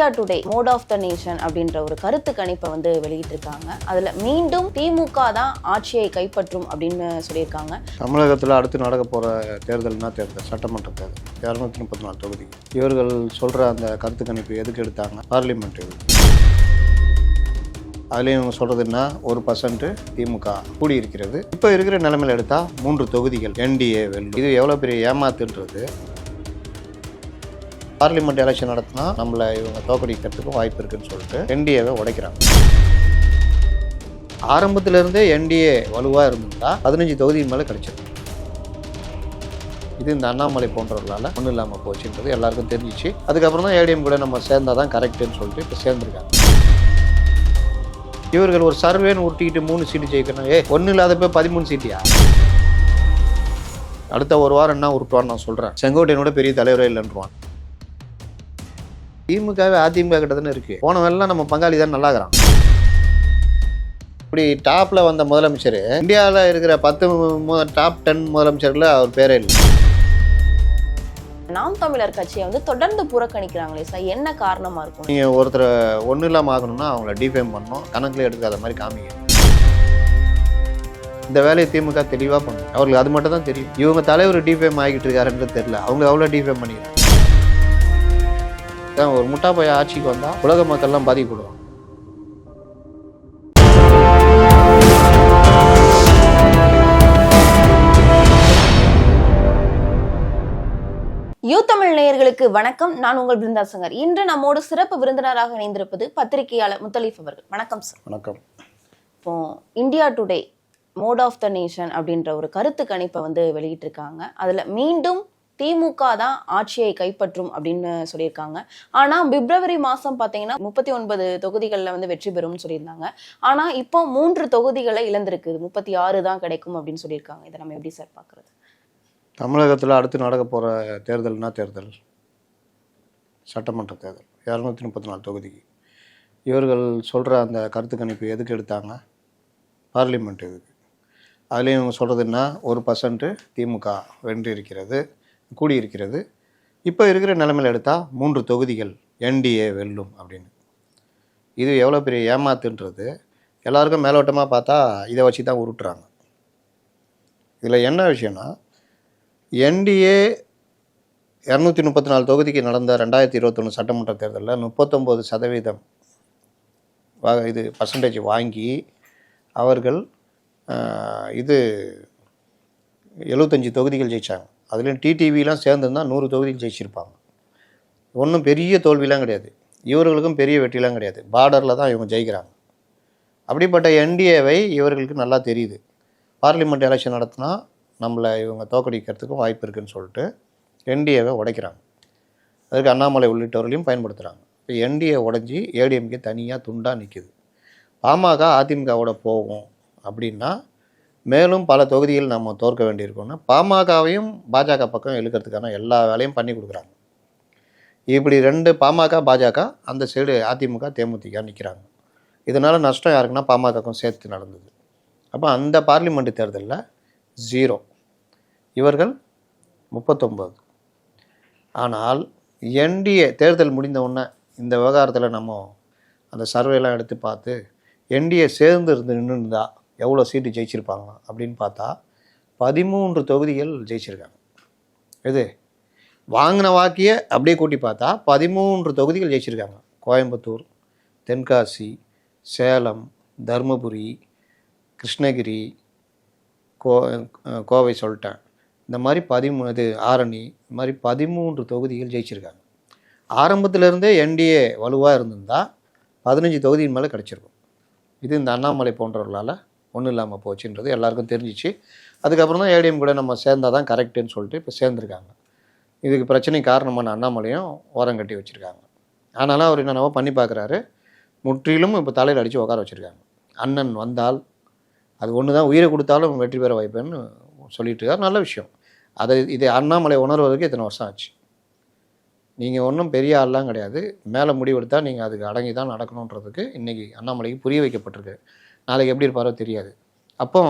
India today mood of the nation அப்படின்ற ஒரு கருத்து கணிப்பை வந்து வெளியிட்டிருக்காங்க. அதில் மீண்டும் திமுக தான் ஆட்சியை கைப்பற்றும் அப்படின்னு சொல்லியிருக்காங்க. தமிழகத்தில் அடுத்து நடக்க போகிற தேர்தல்னா தேர்தல்? சட்டமன்ற தேர்தல். இரநூத்தி முப்பத்தி நாலு தொகுதி. இவர்கள் சொல்கிற அந்த கருத்து கணிப்பு எதுக்கு எடுத்தாங்க? பார்லிமெண்ட் அதுலேயும் இவங்க சொல்கிறதுன்னா ஒரு பர்சன்ட் திமுக கூடி இருக்கிறது இப்போ இருக்கிற நிலைமையில் எடுத்தால் மூன்று தொகுதிகள் என்டிஏ வெல்லும் இது எவ்வளோ பெரிய ஏமாத்துன்றது. பார்லிமெண்ட் எலெக்ஷன் நடத்தினா நம்மளை இவங்க தோக்கடிக்கிறதுக்கும் வாய்ப்பு இருக்குன்னு சொல்லிட்டு என்டிஏவை உடைக்கிறாங்க. ஆரம்பத்திலிருந்தே என்டிஏ வலுவாக இருந்திருந்தா பதினஞ்சு தொகுதி மேலே கிடைச்சிருக்கு இது இந்த அண்ணாமலை போன்றவர்களால் ஒன்றும் இல்லாமல் போச்சுன்றது எல்லாருக்கும் தெரிஞ்சிச்சு. அதுக்கப்புறம் தான் ஏடிஎம் கூட நம்ம சேர்ந்தா தான் கரெக்டுன்னு சொல்லிட்டு இப்போ சேர்ந்துருக்காங்க. இவர்கள் ஒரு சர்வேன்னு உருட்டிக்கிட்டு மூணு சீட்டு ஜெயிக்கணும். ஏ ஒன்றும் போய் பதிமூணு சீட்டியா அடுத்த ஒரு வாரம் என்ன உருட்டுவான்னு நான் சொல்கிறேன் செங்கோட்டையனோட பெரிய தலைவரே இல்லைன்றான் திமுகவே அதிமுக கிட்ட தானே இருக்கு. போனவெல்லாம் நம்ம பங்காளி தான் நல்லாகிறான். இப்படி டாப்ல வந்த முதலமைச்சர் இந்தியாவில் இருக்கிற பத்து டாப் டென் முதலமைச்சர்ல அவர் பேரே இல்லை. நாம் தமிழர் கட்சியை வந்து தொடர்ந்து புறக்கணிக்கிறாங்களே சார் என்ன காரணமா இருக்கும்? நீங்கள் ஒருத்தரை ஒன்றும் இல்லாமல் ஆகணும்னா அவங்கள டிஃபேம் பண்ணணும் கணக்கில் எடுக்காத மாதிரி காமிங்க. இந்த வேலையை திமுக தெளிவாக பண்ணும். அவர்களுக்கு அது மட்டும் தான் தெரியும். இவங்க தலைவர் டிஃபேம் ஆகிட்டு இருக்காருன்றது தெரியல. அவங்க அவ்வளோ டிஃபேம் பண்ணிக்கிறாங்க அதான் ஒரு முட்டா போய் ஆட்சிக்கு வந்தால் உலக மக்கள்லாம் பாதிக்கப்படுவாங்க. யூ தமிழ் நேயர்களுக்கு வணக்கம். நான் உங்கள் பிருந்தா சங்கர். இன்று நம்மோடு சிறப்பு விருந்தினராக இணைந்திருப்பது பத்திரிகையாளர் முத்தலீஃப் அவர்கள். வணக்கம் சார் வணக்கம். இப்போ India today mood of the nation அப்படின்ற ஒரு கருத்து கணிப்பை வந்து வெளியிட்டிருக்காங்க. அதுல மீண்டும் திமுக தான் ஆட்சியை கைப்பற்றும் அப்படின்னு சொல்லியிருக்காங்க. ஆனால் பிப்ரவரி மாதம் பார்த்தீங்கன்னா முப்பத்தி ஒன்பது தொகுதிகளில் வந்து வெற்றி பெறும்னு சொல்லியிருந்தாங்க. ஆனால் இப்போ மூன்று தொகுதிகளை இழந்திருக்கு. முப்பத்தி ஆறு தான் கிடைக்கும் அப்படின்னு சொல்லியிருக்காங்க. இதை நம்ம எப்படி சார் பார்க்குறது தமிழகத்தில் அடுத்து நடக்க போகிற தேர்தல்னா தேர்தல். சட்டமன்ற தேர்தல். இரநூத்தி முப்பத்தி நாலு தொகுதிக்கு. இவர்கள் சொல்கிற அந்த கருத்து கணிப்பு எதுக்கு எடுத்தாங்க? பார்லிமெண்ட் இதுக்கு அதுலேயும் இவங்க சொல்கிறதுன்னா ஒரு பர்சன்ட்டு திமுக வென்று இருக்கிறது கூடியிருக்கிறது. இப்போ இருக்கிற நிலைமையில் எடுத்தால் மூன்று தொகுதிகள் என்டிஏ வெல்லும் அப்படின்னு. இது எவ்வளோ பெரிய ஏமாத்துன்றது. எல்லாருக்கும் மேலோட்டமாக பார்த்தா இதை வச்சு தான் உருட்டுறாங்க. இதில் என்ன விஷயம்னா என்டிஏ இரநூத்தி முப்பத்தி நாலு தொகுதிக்கு நடந்த ரெண்டாயிரத்தி இருபத்தொன்று சட்டமன்ற தேர்தலில் முப்பத்தொம்போது சதவீதம் இது பர்சன்டேஜ் வாங்கி அவர்கள் இது எழுபத்தஞ்சி தொகுதிகள் ஜெயித்தாங்க அதுலேயும் டிடிவிலாம் சேர்ந்துருந்தா நூறு தொகுதிகள் ஜெயிச்சிருப்பாங்க. ஒன்றும் பெரிய தோல்விலாம் கிடையாது. இவர்களுக்கும் பெரிய வெற்றிலாம் கிடையாது. பார்டரில் தான் இவங்க ஜெயிக்கிறாங்க. அப்படிப்பட்ட என்டிஏவை இவர்களுக்கு நல்லா தெரியுது. பார்லிமெண்ட் எலெக்ஷன் நடத்தினா நம்மளை இவங்க தோக்கடிக்கிறதுக்கும் வாய்ப்பு இருக்குதுன்னு சொல்லிட்டு என்டிஏவை உடைக்கிறாங்க. அதுக்கு அண்ணாமலை உள்ளிட்டவர்களையும் பயன்படுத்துகிறாங்க இப்போ என்டிஏ உடஞ்சி ஏடிஎம்கே தனியாக துண்டாக நிற்கிது பாமக அதிமுகவோட போகும் அப்படின்னா மேலும் பல தொகுதிகள் நம்ம தோற்க வேண்டியிருக்கோம்னா பாமகவையும் பாஜக பக்கம் இழுக்கிறதுக்கான எல்லா வேலையும் பண்ணி கொடுக்குறாங்க. இப்படி ரெண்டு பாமக பாஜக அந்த சைடு அதிமுக தேமுதிக நிற்கிறாங்க இதனால் நஷ்டம் யாருக்குன்னா பாமகக்கும் சேர்த்து நடந்தது. அப்போ அந்த பார்லிமெண்ட் தேர்தலில் ஜீரோ. இவர்கள் முப்பத்தொம்பது. ஆனால் என்டிஏ தேர்தல் முடிந்த உடனே இந்த விவகாரத்தில் நம்ம அந்த சர்வேலாம் எடுத்து பார்த்து என்டிஏ சேர்ந்து இருந்து நின்றுருந்தா எவ்வளோ சீட்டு ஜெயிச்சிருப்பாங்க அப்படின்னு பார்த்தா பதிமூன்று தொகுதிகள் ஜெயிச்சிருக்காங்க. எது வாங்கின வாக்கிய அப்படியே கூட்டி பார்த்தா பதிமூன்று தொகுதிகள் ஜெயிச்சிருக்காங்க. கோயம்புத்தூர் தென்காசி சேலம் தருமபுரி கிருஷ்ணகிரி கோ கோவை சொல்லிட்டேன். இந்த மாதிரி பதிமூ இது ஆரணி இந்த மாதிரி பதிமூன்று தொகுதிகள் ஜெயிச்சிருக்காங்க. ஆரம்பத்திலேருந்தே என்டிஏ வலுவாக இருந்திருந்தால் பதினஞ்சு தொகுதியின் மேலே கிடச்சிருக்கும். இது இந்த அண்ணாமலை போன்றவர்களால் ஒன்றும் இல்லாமல் போச்சுன்றது எல்லாருக்கும் தெரிஞ்சிச்சு. அதுக்கப்புறம் தான் ஏடிஎம் கூட நம்ம சேர்ந்தால் தான் கரெக்டுன்னு சொல்லிட்டு இப்போ சேர்ந்துருக்காங்க. இதுக்கு பிரச்சனை காரணமான அண்ணாமலையும் ஓரம் கட்டி வச்சுருக்காங்க. ஆனாலும் அவர் என்னென்னவோ பண்ணி பார்க்குறாரு முற்றிலும் இப்போ தலையில் அடித்து உட்கார வச்சுருக்காங்க. அண்ணன் வந்தால் அது ஒன்று தான் உயிரை கொடுத்தாலும் வெற்றி பெற வாய்ப்புன்னு சொல்லிட்டு இருக்கார். நல்ல விஷயம். அதை இதை அண்ணாமலை உணர்வதற்கு இத்தனை வருஷம் ஆச்சு. நீங்கள் ஒன்றும் பெரிய ஆள்லாம் கிடையாது. மேலே முடிவெடுத்தால் நீங்கள் அதுக்கு அடங்கி தான் நடக்கணுன்றதுக்கு இன்றைக்கி அண்ணாமலைக்கு புரிய வைக்கப்பட்டிருக்கு. நாளைக்கு எப்படி இருப்பாரோ தெரியாது. அப்போ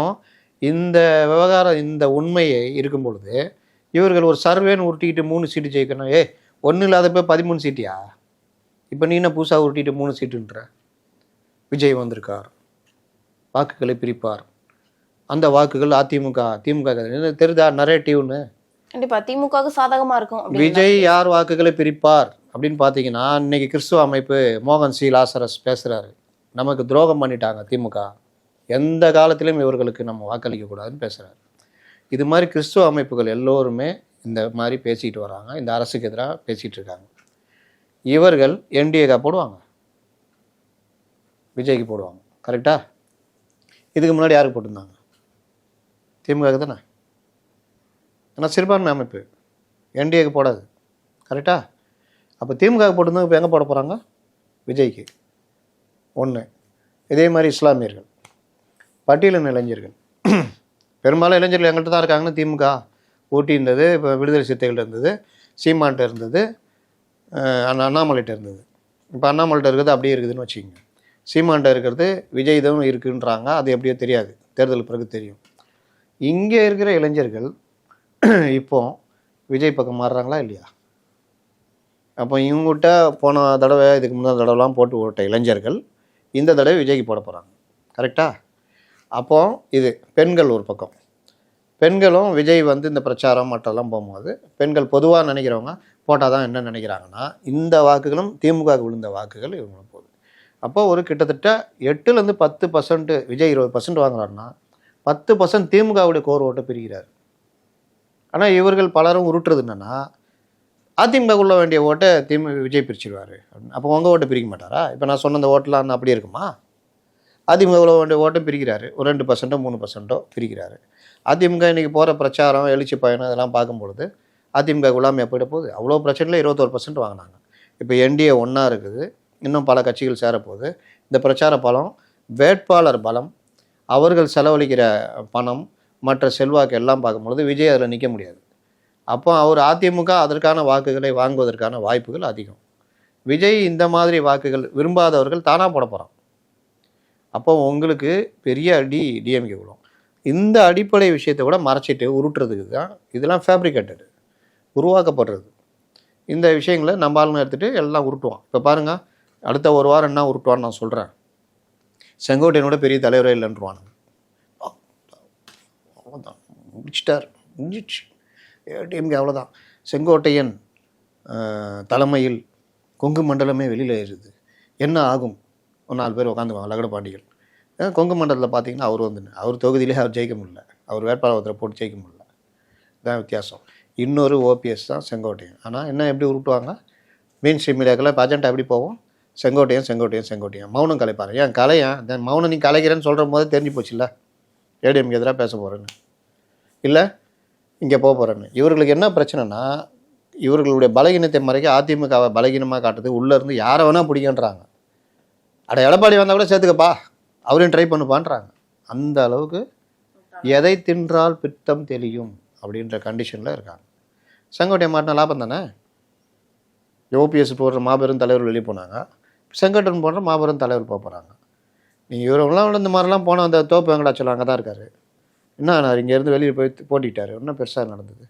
இந்த விவகாரம் இந்த உண்மையை இருக்கும் பொழுது இவர்கள் ஒரு சர்வேன்னு உருட்டிக்கிட்டு மூணு சீட்டு ஜெயிக்கணும். ஏ ஒன்றும் இல்லாதப்ப பதிமூணு சீட்டியா இப்போ நீ என்ன புதுசாக உருட்டிட்டு மூணு சீட்டுன்ற விஜய் வந்திருக்கார். வாக்குகளை பிரிப்பார். அந்த வாக்குகள் அதிமுக திமுக க்கு தெரியுதா நரேட்டிவ்னு? கண்டிப்பா திமுகவுக்கு சாதகமா இருக்கும் விஜய் யார் வாக்குகளை பிரிப்பார் அப்படின்னு பார்த்தீங்கன்னா இன்னைக்கு கிறிஸ்துவ அமைப்பு மோகன் சி. லாசரஸ் பேசுறாரு. நமக்கு துரோகம் பண்ணிட்டாங்க திமுக எந்த காலத்திலும் இவர்களுக்கு நம்ம வாக்களிக்க கூடாதுன்னு பேசுகிறார் இது மாதிரி கிறிஸ்துவ அமைப்புகள் எல்லோருமே இந்த மாதிரி பேசிட்டு வராங்க. இந்த அரசுக்கு எதிராக பேசிகிட்டு இருக்காங்க. இவர்கள் என்டிஏக்கா போடுவாங்க? விஜய்க்கு போடுவாங்க. கரெக்டா இதுக்கு முன்னாடி யாருக்கு போட்டிருந்தாங்க? திமுக தானே? ஆனால் சிறுபான்மை அமைப்பு. என்டிஏக்கு போடாது. கரெக்டா அப்போ திமுக போட்டிருந்தவங்க இப்போ எங்கே போட போகிறாங்க விஜய்க்கு. ஒன்று இதே மாதிரி இஸ்லாமியர்கள். பட்டியலின் இளைஞர்கள். பெரும்பாலும் இளைஞர்கள் எங்கள்கிட்ட தான் இருக்காங்கன்னு திமுக ஊட்டி இருந்தது இப்போ விடுதலை சிறுத்தைகள் இருந்தது சீமான்ட்ட இருந்தது அண்ணா அண்ணாமலைகிட்ட இருந்தது. இப்போ அண்ணாமலைகிட்ட இருக்கிறது அப்படியே இருக்குதுன்னு வச்சுக்கோங்க. சீமான்ட்ட இருக்கிறது விஜய் இருக்குன்றாங்க அது எப்படியோ தெரியாது. தேர்தல் பிறகு தெரியும். இங்கே இருக்கிற இளைஞர்கள் இப்போ விஜய் பக்கம் மாறுறாங்களா இல்லையா? அப்போ இவங்ககிட்ட போன தடவை இதுக்கு முன்னாடி தடவைலாம் போட்டு ஓட்ட இளைஞர்கள் இந்த தடவை விஜய்க்கு போட போகிறாங்க கரெக்டா அப்போ இது பெண்கள் ஒரு பக்கம். பெண்களும் விஜய் வந்து இந்த பிரச்சாரம் மற்றெல்லாம் போகும்போது பெண்கள் பொதுவாக நினைக்கிறவங்க போட்டால் தான் என்ன நினைக்கிறாங்கன்னா இந்த வாக்குகளும் திமுகவுக்கு விழுந்த வாக்குகள் இவங்களுக்கு போகுது. அப்போ ஒரு கிட்டத்தட்ட எட்டுலேருந்து பத்து பர்சன்ட் விஜய் இருபது பர்சன்ட் வாங்குறாருன்னா பத்து பர்சன்ட் திமுகவுடைய கோர் ஓட்டை பிரிக்கிறார் ஆனால் இவர்கள் பலரும் உருட்டுறது என்னென்னா அதிமுக உள்ள வேண்டிய ஓட்டை திமுக விஜய் பிரிச்சிருவாரு. அப்போ உங்கள் ஓட்டை பிரிக்க மாட்டாரா? இப்போ நான் சொன்ன அந்த ஓட்டெலாம் அப்படியே இருக்குமா? அதிமுக உள்ள வேண்டிய ஓட்டை பிரிக்கிறாரு. ஒரு ரெண்டு பர்சன்ட்டோ மூணு பர்சன்ட்டோ பிரிக்கிறாரு. அதிமுக இன்றைக்கி போகிற பிரச்சாரம் எழுச்சி பயணம் இதெல்லாம் பார்க்கும்பொழுது அதிமுக குலாமையாக போயிட போகுது. அவ்வளோ பிரச்சனையில் இருபத்தோரு பர்சன்ட் வாங்கினாங்க. இப்போ என்டிஏ ஒன்றா இருக்குது. இன்னும் பல கட்சிகள் சேரப்போகுது. இந்த பிரச்சார பலம் வேட்பாளர் பலம் அவர்கள் செலவழிக்கிற பணம் மற்ற செல்வாக்கு எல்லாம் பார்க்கும்பொழுது விஜய் அதில் நிற்க முடியாது. அப்போ அவர் அதிமுக அதற்கான வாக்குகளை வாங்குவதற்கான வாய்ப்புகள் அதிகம். விஜய் இந்த மாதிரி வாக்குகள் விரும்பாதவர்கள் தானாக போட போகிறான் அப்போ உங்களுக்கு பெரிய அடி டிஎம்கே விழும் இந்த அடிப்படை விஷயத்தை கூட மறைச்சிட்டு உருட்டுறதுக்கு தான் இதெல்லாம் ஃபேப்ரிகேட்டடு உருவாக்கப்படுறது. இந்த விஷயங்களை நம்ம ஆளுங்க எடுத்துகிட்டு எல்லாம் உருட்டுவான். இப்போ பாருங்கள் அடுத்த ஒரு வாரம் என்ன உருட்டுவான்னு நான் சொல்கிறேன் செங்கோட்டையனோட பெரிய தலைவரே இல்லைன்றவானுங்க. முடிச்சிட்டார். முடிஞ்சிச்சு டிஎம்கே அவ்வளோதான் செங்கோட்டையன் தலைமையில் கொங்கு மண்டலமே வெளியில் ஏறுது என்ன ஆகும்? ஒரு நாலு பேர் உட்காந்துவாங்க லகட பாண்டிகள். கொங்கு மண்டலத்தில் பார்த்தீங்கன்னா அவர் வந்து அவர் தொகுதியிலே அவர் ஜெயிக்க முடியல. அவர் வேட்பாளர் ஒருத்தரை போட்டு ஜெயிக்க முடியல. இதான் வித்தியாசம். இன்னொரு ஓபிஎஸ் தான் செங்கோட்டையன். ஆனால் என்ன எப்படி உருட்டுவாங்க? மெயின் ஸ்ட்ரீம் மீடியாக்கில் இப்போ அஜெண்டா எப்படி போவோம்? செங்கோட்டையன் செங்கோட்டையன் செங்கோட்டையன். மௌனம் கலைப்பாரு. ஏன் கலையன் தென் மௌனம் நீ கலைக்கிறேன்னு சொல்கிற போது தெரிஞ்சு போச்சுல்ல? ஏடிஎம்க்கு எதிராக பேச போகிறேன்னு இல்லை? இங்கே போக போகிறேன்னு இவர்களுக்கு என்ன பிரச்சனைனா இவர்களுடைய பலகீனத்தை மறைக்க அதிமுகவை பலகீனமாக காட்டுறது உள்ளேருந்து யாரை வேணால் பிடிக்கன்றாங்க அட எடப்பாடி வந்தால் கூட சேர்த்துக்கப்பா. அவரையும் ட்ரை பண்ணுப்பான்றாங்க. அந்த அளவுக்கு எதை தின்றால் பித்தம் தெளியும் அப்படின்ற கண்டிஷனில் இருக்காங்க. செங்கோட்டையை மாட்டின லாபம் தானே? ஓபிஎஸ் போடுற மாபெரும் தலைவர் வெளியே போனாங்க. செங்கோட்டன் போடுற மாபெரும் தலைவர் போக போகிறாங்க நீங்கள் இவரெல்லாம் இந்த மாதிரிலாம் போனால் அந்த தோப்பு வெங்கடாச்சலம் அங்கே தான் இருக்காரு. என்ன ஆனார்? இங்கேருந்து வெளியில் போய் போட்டிட்டார். இன்னும் பெருசாக நடந்தது.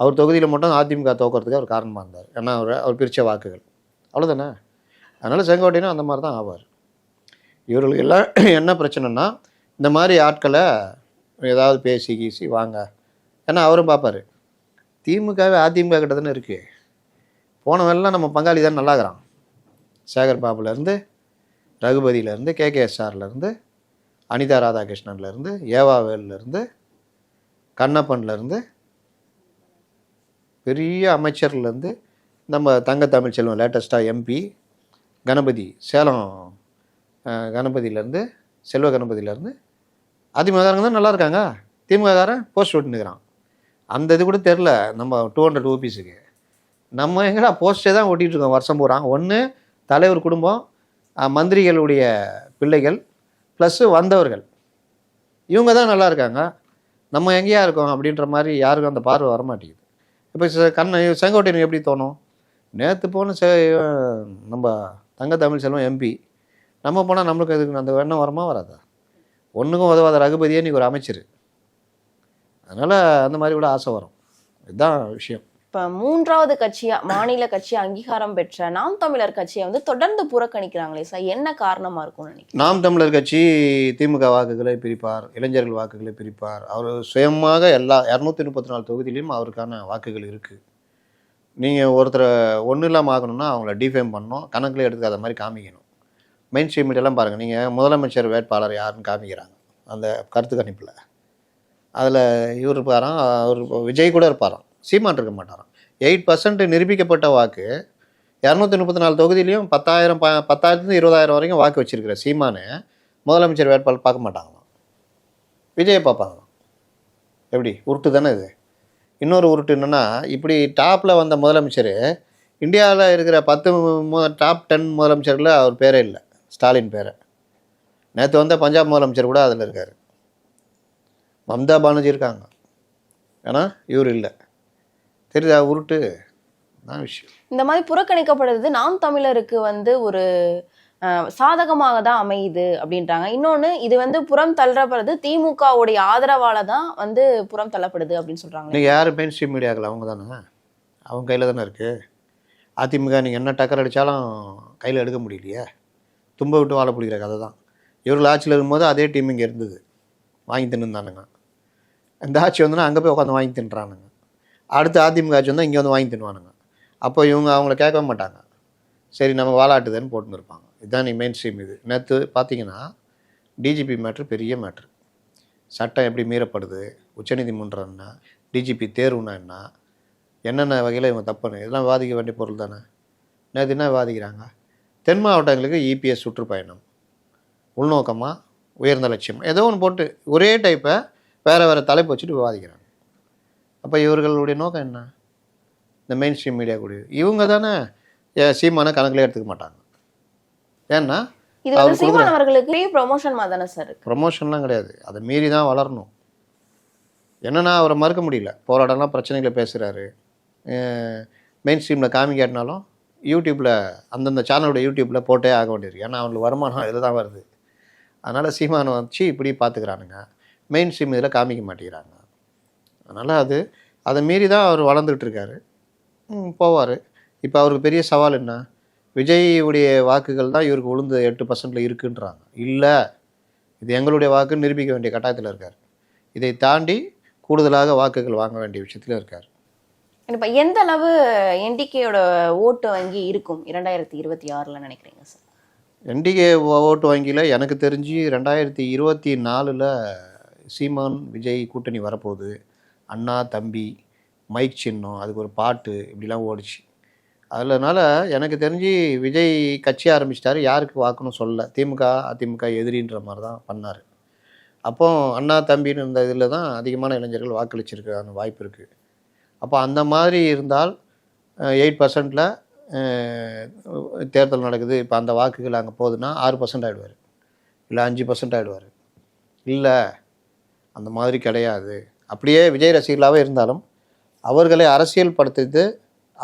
அவர் தொகுதியில் மட்டும் அதிமுக தோக்கிறதுக்கு அவர் காரணமாக இருந்தார். ஏன்னா அவர் அவர் பிரித்த வாக்குகள். அவ்வளோதானே அதனால் செங்கோட்டையனும் அந்த மாதிரி தான் ஆவார். இவர்களுக்கு எல்லாம் என்ன பிரச்சனைனா இந்த மாதிரி ஆட்களை ஏதாவது பேசி கீசி வாங்க. ஏன்னா அவரும் பார்ப்பாரு திமுகவே அதிமுக கிட்ட தானே இருக்குது போனவெல்லாம் நம்ம பங்காளி தான் நல்லாகிறான். சேகர் பாபுலேருந்து ரகுபதியிலேருந்து கேகேஎஸ்ஆர்லேருந்து அனிதா ராதாகிருஷ்ணன்லேருந்து ஏவாவேல்லேருந்து கண்ணப்பன்லேருந்து பெரிய அமைச்சர்லேருந்து நம்ம தங்க தமிழ் செல்வம் லேட்டஸ்ட்டாக எம்பி கணபதி சேலம் கணபதியிலேருந்து செல்வ கணபதியிலேருந்து அதிமுககாரங்க தான் நல்லா இருக்காங்க. திமுககாரன் போஸ்ட் ஓட்டினுக்கிறான் அந்த இது கூட தெரில நம்ம டூ ஹண்ட்ரட் ஓபிஸுக்கு நம்ம எங்கடா போஸ்ட்டே தான் ஓட்டிகிட்டு இருக்கோம் வருஷம் பூரா. ஒன்று தலைவர் குடும்பம் மந்திரிகளுடைய பிள்ளைகள் ப்ளஸ்ஸு வந்தவர்கள். இவங்க தான் நல்லா இருக்காங்க. நம்ம எங்கேயா இருக்கோம் அப்படின்ற மாதிரி யாருக்கும் அந்த பார்வை வரமாட்டேங்குது. இப்போ கண்ணை செங்கோட்டையன் எப்படி தோணும்? நேற்று போன செ நம்ம தங்க தமிழ் செல்வம் எம்பி நம்ம போனால் நம்மளுக்கு அதுக்கு அந்த எண்ணம் வரமா வராதா? ஒன்றுக்கும் உதவாத ரகுபதியே நீ ஒரு அமைச்சர். அதனால் அந்த மாதிரி கூட ஆசை வரும். இதுதான் விஷயம். இப்போ மூன்றாவது கட்சியாக மாநில கட்சியாக அங்கீகாரம் பெற்ற நாம் தமிழர் கட்சியை வந்து தொடர்ந்து புறக்கணிக்கிறாங்களே சார் என்ன காரணமாக இருக்கும்னு நினைக்கிறேன் நாம் தமிழர் கட்சி திமுக வாக்குகளை பிரிப்பார் இளைஞர்கள் வாக்குகளை பிரிப்பார். அவர் சுயமாக எல்லா இரநூத்தி முப்பத்தி நாலு தொகுதியிலையும் அவருக்கான வாக்குகள் இருக்குது நீங்கள் ஒருத்தரை ஒன்றும் இல்லாமல் ஆகணும்னா அவங்கள டிஃபேம் பண்ணணும் கணக்கில் எடுத்துக்காத மாதிரி காமிக்கணும். மெயின் ஸ்ட்ரீம் எல்லாம் பாருங்கள் நீங்கள் முதலமைச்சர் வேட்பாளர் யாருன்னு காமிக்கிறாங்க அந்த கருத்து கணிப்பில். அதில் இவர் இருப்பாராம் அவர் விஜய் கூட இருப்பாராம். சீமான் இருக்க மாட்டாராம். எயிட் பர்சன்ட் நிரூபிக்கப்பட்ட வாக்கு இரநூத்தி முப்பத்தி நாலு தொகுதியிலையும் பத்தாயிரம் ப பத்தாயிரத்துலேருந்து இருபதாயிரம் வரைக்கும் வாக்கு வச்சிருக்கிற சீமானு முதலமைச்சர் வேட்பாளர் பார்க்க மாட்டாங்களாம். விஜயை பார்ப்பாங்களாம். எப்படி? உருட்டு தானே இது. இன்னொரு உருட்டு என்னென்னா இப்படி டாப்பில் வந்த முதலமைச்சர் இந்தியாவில் இருக்கிற பத்து மு- டாப் டென் முதலமைச்சரில் அவர் பேரே இல்லை. ஸ்டாலின் பேரை. நேற்று வந்த பஞ்சாப் முதலமைச்சர் கூட அதில் இருக்கார். மம்தா பானர்ஜி இருக்காங்க. ஏன்னா இவர் இல்லை. தெரியுதா? உருட்டு. தான் விஷயம். இந்த மாதிரி புறக்கணிக்கப்படுறது நாம் தமிழருக்கு வந்து ஒரு சாதகமாக தான் அமையுது அப்படின்றாங்க. இன்னொன்னு இது வந்து புறம் தள்ளப்படுறது திமுகவுடைய ஆதரவால தான் வந்து புறம் தள்ளப்படுது அப்படின்னு சொல்றாங்க. இன்னைக்கு யார் மெயின் ஸ்ட்ரீம் மீடியாக்கள்? அவங்க தானே? அவங்க கையில் தானே இருக்குது அதிமுக நீங்கள் என்ன டக்கர் அடித்தாலும் கையில் எடுக்க முடியலையே. தும்ப விட்டு வாழ பிடிக்கிற கதை தான். இவர்கள் ஆட்சியில் இருக்கும்போது அதே டீம் இங்கே இருந்தது. வாங்கி தின்னுந்தானுங்க இந்த ஆட்சி வந்துன்னா அங்கே போய் உட்காந்து வாங்கி தின்றானுங்க. அடுத்து அதிமுக ஆட்சி வந்தால் இங்கே வந்து வாங்கி தின்னுவானுங்க. அப்போ இவங்க அவங்கள கேட்கவே மாட்டாங்க. சரி நம்ம வாலாட்டுதுன்னு போட்டுன்னு இருப்பாங்க இதுதான் நீ மெயின் ஸ்ட்ரீம் இது. நேற்று பார்த்தீங்கன்னா டிஜிபி மேட்ரு பெரிய மேட்ரு சட்டம் எப்படி மீறப்படுது? உச்சநீதிமன்றம் என்ன? டிஜிபி தேர்வுனா என்ன? என்னென்ன வகையில் இவங்க தப்புன்னு? இதெல்லாம் வாதிக்க வேண்டிய பொருள் தானே? நேற்று என்ன வாதிக்கிறாங்க தென் மாவட்டங்களுக்கு இபிஎஸ் சுற்றுப்பயணம். உள்நோக்கமாக உயர்ந்த லட்சியம்? ஏதோ ஒன்று போட்டு ஒரே டைப்பை வேறு வேறு தலைப்பு வச்சுட்டு விவாதிக்கிறாங்க. அப்போ இவர்களுடைய நோக்கம் என்ன? இந்த மெயின் ஸ்ட்ரீம் மீடியா கூடிய இவங்க தானே சீமான கணக்கில் எடுத்துக்க மாட்டாங்க. ஏன்னா இது வந்து அவர் சீமான் அவர்களுக்கு ப்ரொமோஷன் மாதிரி தானே சார் இருக்கு ப்ரமோஷன்லாம் கிடையாது. அதை மீறி தான் வளரணும். என்னன்னா அவரை மறுக்க முடியல. போராடலாம் பிரச்சனைகளை பேசுகிறாரு மெயின் ஸ்ட்ரீமில் காமிக்காட்டினாலும் யூடியூப்பில் அந்தந்த சேனலோட யூடியூப்பில் போட்டே ஆக வேண்டியிருக்கு. ஏன்னா அவங்களுக்கு வருமானம் இதில் தான் வருது. அதனால் சீமானை வச்சு இப்படி பார்த்துக்கிறானுங்க மெயின் ஸ்ட்ரீம் இதில் காமிக்க மாட்டேங்கிறாங்க. அதனால் அது அதை மீறி தான் அவர் வளர்ந்துட்டு இருக்காரு போவார். இப்போ அவருக்கு பெரிய சவால் என்ன? விஜய் உடைய வாக்குகள் தான் இவருக்கு உளுந்து எட்டு பர்சன்டில் இருக்குன்றாங்க. இல்லை இது எங்களுடைய வாக்கு நிரூபிக்க வேண்டிய கட்டாயத்தில் இருக்கார். இதை தாண்டி கூடுதலாக வாக்குகள் வாங்க வேண்டிய விஷயத்தில் இருக்கார். இப்ப எந்த அளவு என்டிகேயோட ஓட்டு வங்கி இருக்கும் இரண்டாயிரத்தி இருபத்தி ஆறுல நினைக்கிறீங்க சார்? என்டிகே ஓட்டு வங்கியில் எனக்கு தெரிஞ்சு ரெண்டாயிரத்தி இருபத்தி நாலில் சீமான் விஜய் கூட்டணி வரப்போகுது. அண்ணா தம்பி மைக் சின்னம் அதுக்கு ஒரு பாட்டு இப்படிலாம் ஓடிச்சு. அதனால் எனக்கு தெரிஞ்சு விஜய் கட்சி ஆரம்பிச்சிட்டாரு. யாருக்கு வாக்குன்னு சொல்ல திமுக அதிமுக எதிரின்ற மாதிரி தான் பண்ணார். அப்போ அண்ணா தம்பின்னு இருந்த இதில் தான் அதிகமான இளைஞர்கள் வாக்களிச்சிருக்கான வாய்ப்பு இருக்குது அப்போ அந்த மாதிரி இருந்தால் எயிட் பர்சன்டில் தேர்தல் நடக்குது. இப்போ அந்த வாக்குகள் அங்கே போகுதுன்னா ஆறு பர்சன்ட் ஆகிடுவார் இல்லை அஞ்சு பர்சன்ட் ஆகிடுவார் இல்லை அந்த மாதிரி கிடையாது. அப்படியே விஜய் ரசிகர்களாகவே இருந்தாலும் அவர்களை அரசியல் படுத்தது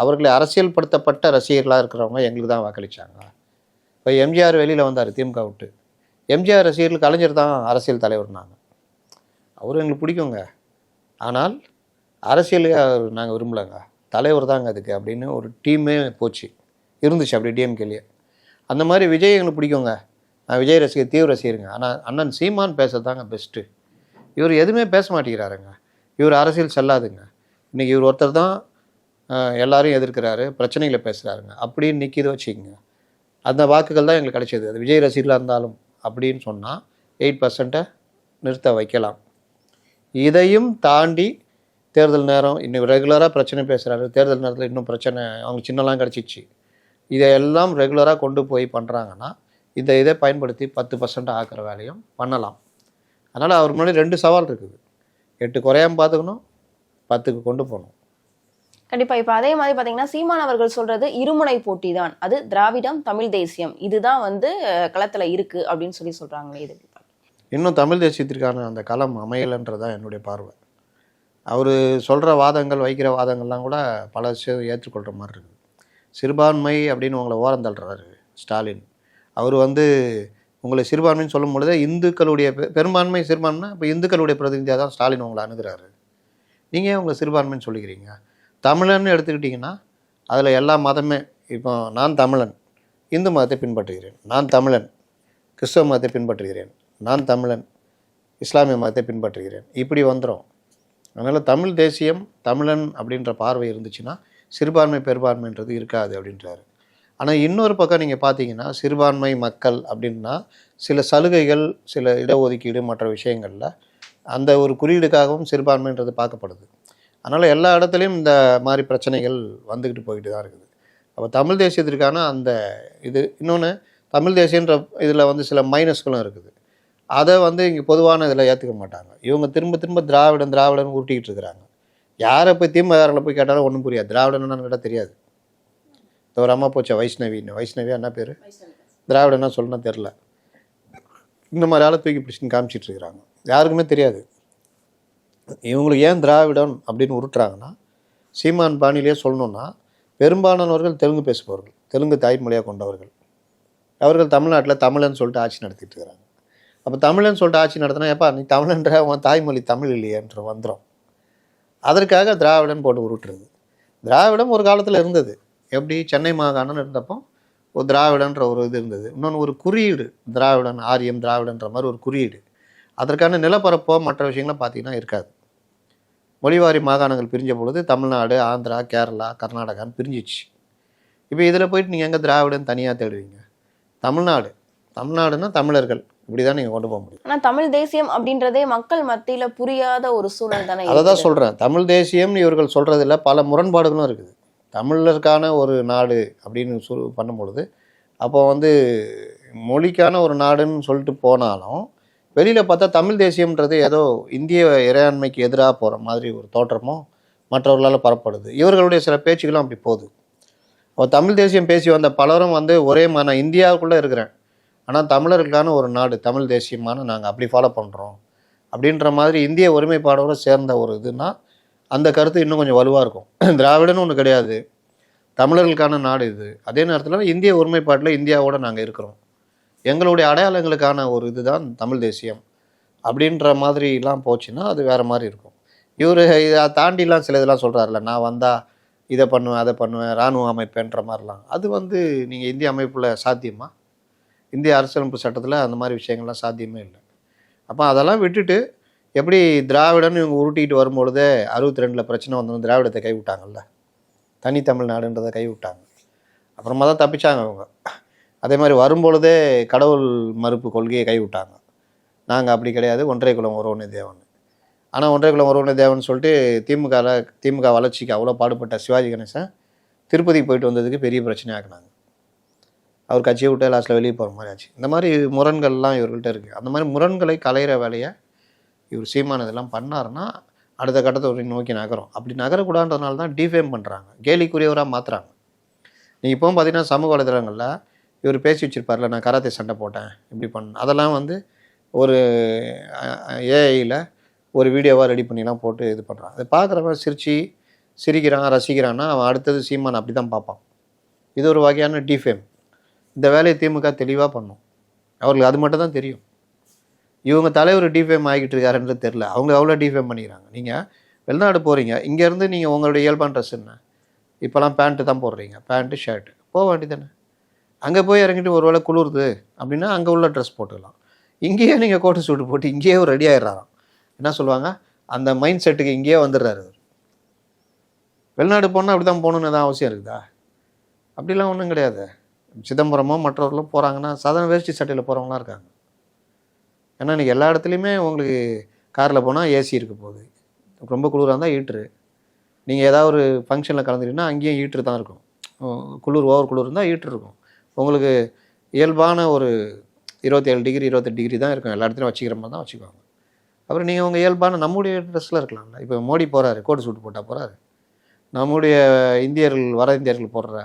அவர்களை அரசியல்படுத்தப்பட்ட ரசிகர்களாக இருக்கிறவங்க எங்களுக்கு தான் வாக்களிச்சாங்க. இப்போ எம்ஜிஆர் வெளியில் வந்தார் திமுக விட்டு. எம்ஜிஆர் ரசிகர்கள் கலைஞர் தான் அரசியல் தலைவர்னாங்க. அவர் எங்களுக்கு பிடிக்குங்க. ஆனால் அரசியல் நாங்கள் விரும்பலைங்க. தலைவர் தாங்க அதுக்கு அப்படின்னு ஒரு டீமே போச்சு. இருந்துச்சு அப்படி டிஎம்கேலேயே. அந்த மாதிரி விஜய் எங்களுக்கு பிடிக்குங்க. நான் விஜய் ரசிகர் தீவிர ரசிகருங்க. ஆனால் அண்ணன் சீமான் பேசுறது தாங்க பெஸ்ட்டு இவர் எதுவுமே பேச மாட்டேங்கிறாருங்க. இவர் அரசியல் செல்லாதுங்க. இன்றைக்கி இவர் ஒருத்தர் தான் எல்லாரையும் எதிர்க்கிறாரு பிரச்சனைகளை பேசுகிறாருங்க அப்படின்னு நிற்கிது வச்சுக்கோங்க. அந்த வாக்குகள் தான் எங்களுக்கு கிடைச்சது. அது விஜய் ரசிகர்களாக இருந்தாலும் அப்படின்னு சொன்னால் எயிட் பர்சன்ட்டை நிறுத்த வைக்கலாம். இதையும் தாண்டி தேர்தல் நேரம் இன்னும் ரெகுலராக பிரச்சனை பேசுகிறாரு தேர்தல் நேரத்தில் இன்னும் பிரச்சனை அவங்க சின்னலாம் கிடச்சிச்சு. இதையெல்லாம் ரெகுலராக கொண்டு போய் பண்ணுறாங்கன்னா இந்த இதை பயன்படுத்தி பத்து பர்சன்ட் ஆக்கிற வேலையும் பண்ணலாம். அதனால் அவர் முன்னாடி ரெண்டு சவால் இருக்குது. எட்டு குறையாம பார்த்துக்கணும் பத்துக்கு கொண்டு போகணும். கண்டிப்பா. இப்ப அதே மாதிரி பாத்தீங்கன்னா சீமான் அவர்கள் சொல்றது இருமுனை போட்டி தான் அது திராவிடம் தமிழ் தேசியம். இதுதான் வந்து களத்துல இருக்கு அப்படின்னு சொல்லி சொல்றாங்களே இது? இன்னும் தமிழ் தேசியத்திற்கான அந்த களம் அமையலைன்றதான் என்னுடைய பார்வை. அவர் சொல்கிற வாதங்கள் வைக்கிற வாதங்கள்லாம் கூட பல விஷயம் ஏற்றுக்கொள்கிற மாதிரி இருக்குது. சிறுபான்மை அப்படின்னு உங்களை ஓரம் தள்ளுறாரு ஸ்டாலின். அவர் வந்து உங்களை சிறுபான்மைன்னு சொல்லும் பொழுது இந்துக்களுடைய பெ- பெரும்பான்மை சிறுபான்மைனா இப்போ இந்துக்களுடைய பிரதிநிதியாக தான் ஸ்டாலின் உங்களை அணுகிறாரு. நீங்கள் ஏன் உங்களை சிறுபான்மைன்னு சொல்லிக்கிறீங்க? தமிழன்னு எடுத்துக்கிட்டிங்கன்னா அதில் எல்லா மதமே இப்போ நான் தமிழன் இந்து மதத்தை பின்பற்றுகிறேன் நான் தமிழன் கிறிஸ்தவ மதத்தை பின்பற்றுகிறேன் நான் தமிழன் இஸ்லாமிய மதத்தை பின்பற்றுகிறேன் இப்படி வந்துடும் அதனால் தமிழ் தேசியம் தமிழன் அப்படின்ற பார்வை இருந்துச்சுன்னா சிறுபான்மை பெரும்பான்மைன்றது இருக்காது அப்படின்றாரு. ஆனால் இன்னொரு பக்கம் நீங்கள் பார்த்தீங்கன்னா சிறுபான்மை மக்கள் அப்படின்னா சில சலுகைகள் சில இடஒதுக்கீடு மற்ற விஷயங்களில் அந்த ஒரு குறியீடுக்காகவும் சிறுபான்மைன்றது பார்க்கப்படுது. அதனால் எல்லா இடத்துலையும் இந்த மாதிரி பிரச்சனைகள் வந்துக்கிட்டு போயிட்டு தான் இருக்குது. அப்போ தமிழ் தேசியத்திற்கான அந்த இது இன்னொன்று தமிழ் தேசியன்ற இதில் வந்து சில மைனஸ்களும் இருக்குது. அதை வந்து இங்கே பொதுவான இதில் ஏற்றுக்க மாட்டாங்க. இவங்க திரும்ப திரும்ப திராவிடன் திராவிடன் உருட்டிக்கிட்டு இருக்கிறாங்க. யாரை போய் திமுகவில் போய் கேட்டாலும் ஒன்றும் புரியாது. திராவிடன் என்னன்னு கேட்டால் தெரியாது. ஒரு அம்மா போச்சா? வைஷ்ணவின்னு வைஷ்ணவி என்ன பேர்? திராவிடன்னா சொல்லணும் தெரில இந்த மாதிரி ஆளை தூக்கி பிடிச்சின்னு காமிச்சிட்டு இருக்கிறாங்க. யாருக்குமே தெரியாது. இவங்களுக்கு ஏன் திராவிடம் அப்படின்னு உருட்டுறாங்கன்னா சீமான் பாணியிலே சொல்லணும்னா பெரும்பாலானவர்கள் தெலுங்கு பேசுபவர்கள் தெலுங்கு தாய்மொழியாக கொண்டவர்கள். அவர்கள் தமிழ்நாட்டில் தமிழன் சொல்லிட்டு ஆட்சி நடத்திட்டு இருக்கிறாங்க. அப்போ தமிழன் சொல்லிட்டு ஆட்சி நடத்தினா எப்பா நீ தமிழன்ற உன் தாய்மொழி தமிழ் இல்லையன்ற வந்துடும் அதற்காக திராவிடன் போட்டு உருட்டுறது. திராவிடம் ஒரு காலத்தில் இருந்தது. எப்படி சென்னை மாகாணம் இருந்தப்போ ஒரு திராவிடன்ற ஒரு இது இருந்தது. இன்னொன்று ஒரு குறியீடு திராவிடன் ஆரியம் திராவிடன்ற மாதிரி ஒரு குறியீடு. அதற்கான நிலப்பரப்போ மற்ற விஷயங்களும் பார்த்தீங்கன்னா இருக்காது. மொழிவாரி மாகாணங்கள் பிரிஞ்ச பொழுது தமிழ்நாடு ஆந்திரா கேரளா கர்நாடகான்னு பிரிஞ்சிச்சு. இப்போ இதில் போயிட்டு நீங்கள் எங்கே திராவிடன் தனியாக தேடுவீங்க? தமிழ்நாடு. தமிழ்நாடுன்னா தமிழர்கள். இப்படி தான் நீங்கள் கொண்டு போக முடியும். ஆனா தமிழ் தேசியம் அப்படின்றதே மக்கள் மத்தியில புரியாத ஒரு சூழல் தானே அதை தான். சொல்கிறேன் தமிழ் தேசியம்னு இவர்கள் சொல்கிறதுல பல முரண்பாடுகளும் இருக்குது. தமிழருக்கான ஒரு நாடு அப்படின்னு சொல் பண்ணும்பொழுது அப்போ வந்து மொழிக்கான ஒரு நாடுன்னு சொல்லிட்டு போனாலும் வெளியில் பார்த்தா தமிழ் தேசியம்ன்றது ஏதோ இந்திய இறையாண்மைக்கு எதிராக போகிற மாதிரி ஒரு தோற்றமோ மற்றவர்களால் பரப்படுது இவர்களுடைய சில பேச்சுகளும் அப்படி போகுது. அப்போ தமிழ் தேசியம் பேசி வந்த பலரும் வந்து ஒரே மா- நான் இந்தியாவுக்குள்ளே இருக்கிறேன். ஆனால் தமிழர்களுக்கான ஒரு நாடு தமிழ் தேசியமான நாங்கள் அப்படி ஃபாலோ பண்ணுறோம் அப்படின்ற மாதிரி இந்திய ஒருமைப்பாடோடு சேர்ந்த ஒரு இதுனா அந்த கருத்து இன்னும் கொஞ்சம் வலுவாக இருக்கும். திராவிடன்னு ஒன்று கிடையாது. தமிழர்களுக்கான நாடு இது. அதே நேரத்தில் இந்திய ஒருமைப்பாட்டில் இந்தியாவோட நாங்கள் இருக்கிறோம். எங்களுடைய அடையாளங்களுக்கான ஒரு இதுதான் தமிழ் தேசியம். அப்படின்ற மாதிரிலாம் போச்சுன்னா அது வேறு மாதிரி இருக்கும். இவர் இதை தாண்டிலாம் சில இதெல்லாம் சொல்கிறாருல நான் வந்தால் இதை பண்ணுவேன் அதை பண்ணுவேன் இராணுவ அமைப்புன்ற மாதிரிலாம். அது வந்து நீங்கள் இந்திய அமைப்பில் சாத்தியமா? இந்திய அரசியலமைப்பு சட்டத்தில் அந்த மாதிரி விஷயங்கள்லாம் சாத்தியமே இல்லை. அப்போ அதெல்லாம் விட்டுட்டு எப்படி திராவிடன்னு இவங்க உருட்டிகிட்டு வரும்பொழுதே அறுபத்தி ரெண்டில் பிரச்சனை வந்தவங்க திராவிடத்தை கைவிட்டாங்கல்ல? தனி தமிழ்நாடுன்றதை கைவிட்டாங்க. அப்புறமா தான் தப்பிச்சாங்க அவங்க. அதே மாதிரி வரும்பொழுதே கடவுள் மறுப்பு கொள்கையை கைவிட்டாங்க. நாங்கள் அப்படி கிடையாது ஒன்றை குலம் ஒருவனே தேவன். ஆனால் ஒன்றை குலம் ஒருவனே தேவன் சொல்லிட்டு திமுக திமுக வளர்ச்சிக்கு அவ்வளோ பாடுபட்ட சிவாஜி கணேசன் திருப்பதிக்கு போயிட்டு வந்ததுக்கு பெரிய பிரச்சனையாக்குனாங்க அவர் கட்சியை விட்டு லாஸ்ட்டில் வெளியே போகிற மாதிரி ஆச்சு. இந்த மாதிரி முரண்கள்லாம் இவர்கள்ட்ட இருக்குது அந்த மாதிரி முரண்களை களையிற வேலையை இவர் சீமான் இதெல்லாம் பண்ணாருன்னா அடுத்த கட்டத்தை ஒரு நோக்கி நகரும். அப்படி நகரக்கூடாதுன்றதுனால தான் டிஃபேம் பண்ணுறாங்க கேலிக்குரியவராக மாற்றுறாங்க நீங்கள் இப்போவும் பார்த்தீங்கன்னா சமூக வலைதளங்களில் இவர் பேசி வச்சிருப்பார்ல நான் கராத்தே சண்டை போட்டேன் இப்படி பண்ண. அதெல்லாம் வந்து ஒரு ஏஐயில் ஒரு வீடியோவாக ரெடி பண்ணிலாம் போட்டு இது பண்ணுறான் அதை பார்க்குறவன் சிரித்து சிரிக்கிறான் ரசிக்கிறான்னா அவன் அடுத்தது சீமான் அப்படி தான் பார்ப்பான். இது ஒரு வகையான டிஃபேம் இந்த வேலையை திமுக தெளிவாக பண்ணும். அவர்களுக்கு அது மட்டும் தான் தெரியும். இவங்க தலைவர் டிஃபேம் ஆகிட்டு இருக்காருன்றது தெரில அவங்க அவ்வளோ டிஃபேம் பண்ணிக்கிறாங்க? நீங்கள் வெளிநாடு போகிறீங்க இங்கேருந்து நீங்கள் உங்களுடைய இயல்பான ட்ரெஸ் என்ன? இப்போலாம் பேண்ட்டு தான் போடுறீங்க. பேண்ட்டு ஷர்ட்டு போக வேண்டியதானே அங்கே போய் இறங்கிட்டு ஒரு வேளை குளிருது அப்படின்னா அங்கே உள்ள ட்ரெஸ் போட்டுக்கலாம். இங்கேயே நீங்கள் கோட்டு சூட்டு போட்டு இங்கேயே ரெடி ஆகிடுறாராம் என்ன சொல்லுவாங்க? அந்த மைண்ட் செட்டுக்கு இங்கேயே வந்துடுறாரு வெளிநாடு போனால் அப்படி தான் போகணுன்னு எதாவது அவசியம் இருக்குதா? அப்படிலாம் ஒன்றும் கிடையாது. சிதம்பரமோ மற்றவர்களும் போகிறாங்கன்னா சாதாரண வேஷ்டி சட்டையில் போகிறவங்களாம் இருக்காங்க. ஏன்னா இன்றைக்கி எல்லா இடத்துலையுமே உங்களுக்கு காரில் போனால் ஏசி இருக்க போகுது. ரொம்ப குளிராக இருந்தால் ஹீட்ரு நீங்கள் ஏதாவது ஒரு ஃபங்க்ஷனில் கலந்துட்டீங்கன்னா அங்கேயும் ஹீட்ரு தான் இருக்கும். குளிர் ஓவர் குளிர் இருந்தால் ஹீட்ரு இருக்கும். உங்களுக்கு இயல்பான ஒரு இருபத்தேழு டிகிரி இருபத்தெட்டு டிகிரி தான் இருக்கும். எல்லா இடத்துலையும் வச்சுக்கிற மாதிரி தான் வச்சுக்குவாங்க. அப்புறம் நீங்கள் உங்கள் இயல்பான நம்முடைய ட்ரெஸ்ஸில் இருக்கலாம்ல. இப்போ மோடி போகிறாரு கோட் சூட் போட்டால் போகிறாரு நம்முடைய இந்தியர்கள் வட இந்தியர்கள் போடுற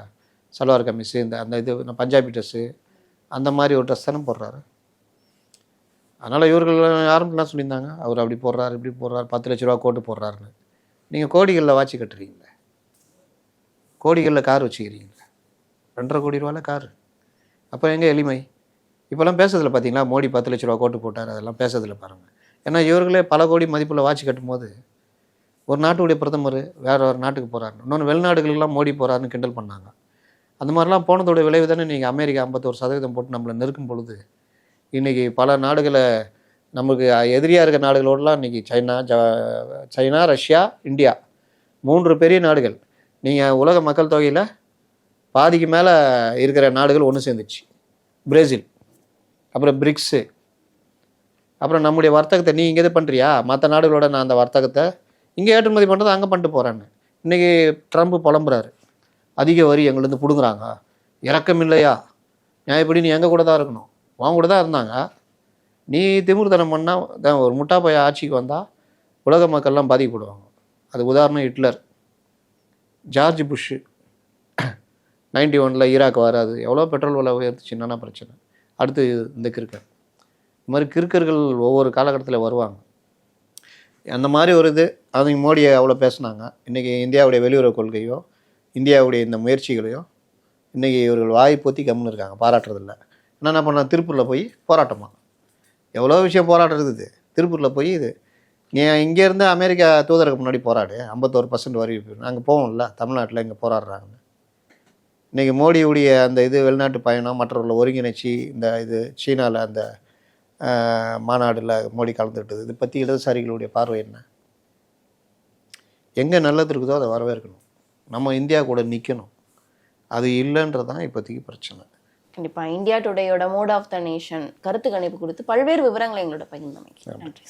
சல்வார் கமிஸு இந்த அந்த இது பஞ்சாபி ட்ரெஸ்ஸு அந்த மாதிரி ஒரு ட்ரெஸ் தானே போடுறாரு. அதனால் இவர்கள் ஆரம்பத்தில் சொல்லியிருந்தாங்க? அவர் அப்படி போடுறாரு இப்படி போடுறாரு பத்து லட்ச ரூபா கோட்டு போடுறாருன்னு. நீங்கள் கோடிகளில் வாட்சி கட்டுறீங்களே? கோடிகளில் கார் வச்சுக்கிறீங்களே? ரெண்டரை கோடி ரூபாயில் கார். அப்போ எங்கே எளிமை? இப்போல்லாம் பேசுறதுல பார்த்தீங்களா மோடி பத்து லட்ச ரூபா கோட்டு போட்டார் அதெல்லாம் பேசுறதுல பாருங்கள் ஏன்னா இவர்களே பல கோடி மதிப்பில் வாட்சி கட்டும்போது ஒரு நாட்டுடைய பிரதமர் வேற ஒரு நாட்டுக்கு போகிறாரு இன்னொன்று வெளிநாடுகளுக்கெல்லாம் மோடி போகிறாருன்னு கிண்டல் பண்ணாங்க. அந்த மாதிரிலாம் போனதோட விளைவு தானே நீங்கள் அமெரிக்கா ஐம்பத்தோரு சதவீதம் போட்டு நம்மளை நெருக்கும் பொழுது இன்றைக்கி பல நாடுகளை நமக்கு எதிரியாக இருக்க நாடுகளோடலாம் இன்றைக்கி சைனா ஜ சைனா ரஷ்யா இந்தியா. மூன்று பெரிய நாடுகள். நீங்கள் உலக மக்கள் தொகையில் பாதிக்கு மேலே இருக்கிற நாடுகள் ஒன்று சேர்ந்துச்சு. பிரேசில். அப்புறம் பிரிக்ஸு. அப்புறம் நம்முடைய வர்த்தகத்தை நீ இங்கே இது பண்ணுறியா மற்ற நாடுகளோட நான் அந்த வர்த்தகத்தை இங்கே ஏற்றுமதி பண்ணுறது அங்கே பண்ணிட்டு போகிறேன்னு இன்றைக்கி ட்ரம்ப் புலம்புறாரு. அதிக வரி எங்கள்லேருந்து பிடுங்குறாங்க. இறக்கம் இல்லையா நியாயப்படி நீ எங்கள் கூட தான் இருக்கணும்? உன் கூட தான் இருந்தாங்க. நீ திமிர்த்தனம் பண்ணால் தான் ஒரு முட்டா பைய ஆட்சிக்கு வந்தால் உலக மக்கள்லாம் பாதிக்கப்படுவாங்க. அது உதாரணம் ஹிட்லர். ஜார்ஜ் புஷ்ஷு நைன்டி ஒனில் ஈராக் வராது. எவ்வளோ பெட்ரோல் விலை உயர்த்துச்சு என்னென்ன பிரச்சனை. அடுத்து இந்த கிறுக்கர் இது மாதிரி கிறுக்கர்கள் ஒவ்வொரு காலகட்டத்தில் வருவாங்க. அந்த மாதிரி ஒரு இது அவங்க மோடியை அவ்வளோ பேசினாங்க. இன்றைக்கி இந்தியாவுடைய வெளியுறவு கொள்கையோ இந்தியாவுடைய இந்த முயற்சிகளையோ இன்றைக்கி இவர்கள் வாய் பொத்தி கம்முன்னு இருக்காங்க பாராட்டுறதில்லை. நான் என்ன பண்ணேன் திருப்பூரில் போய் போராட்டமா எவ்வளோ விஷயம் போராட்டம் இருக்குது? திருப்பூரில் போய் இது நீ இங்கேருந்து அமெரிக்கா தூதருக்கு முன்னாடி போராடு. ஐம்பத்தோரு பர்சன்ட் வரி நாங்கள் போவோம்ல தமிழ்நாட்டில் இங்கே போராடுறாங்க இன்றைக்கி மோடியுடைய அந்த இது வெளிநாட்டு பயணம் மற்றவர்களை ஒருங்கிணைச்சி இந்த இது சீனாவில் அந்த மாநாடில் மோடி கலந்துக்கிட்டது. இது பற்றி இடதுசாரிகளுடைய பார்வை என்ன? எங்கே நல்லது இருக்குதோ அதை வரவேற்கணும். நம்ம இந்தியா கூட நிற்கணும் அது இல்லைன்றது தான் இப்போதைக்கு பிரச்சனை. கண்டிப்பா. இந்தியா டுடேயோட மோட் ஆஃப் த நேஷன் கருத்து கணிப்பு குறித்து பல்வேறு விவரங்களை எங்களோட பகிர்ந்தமைக்கு. நன்றி.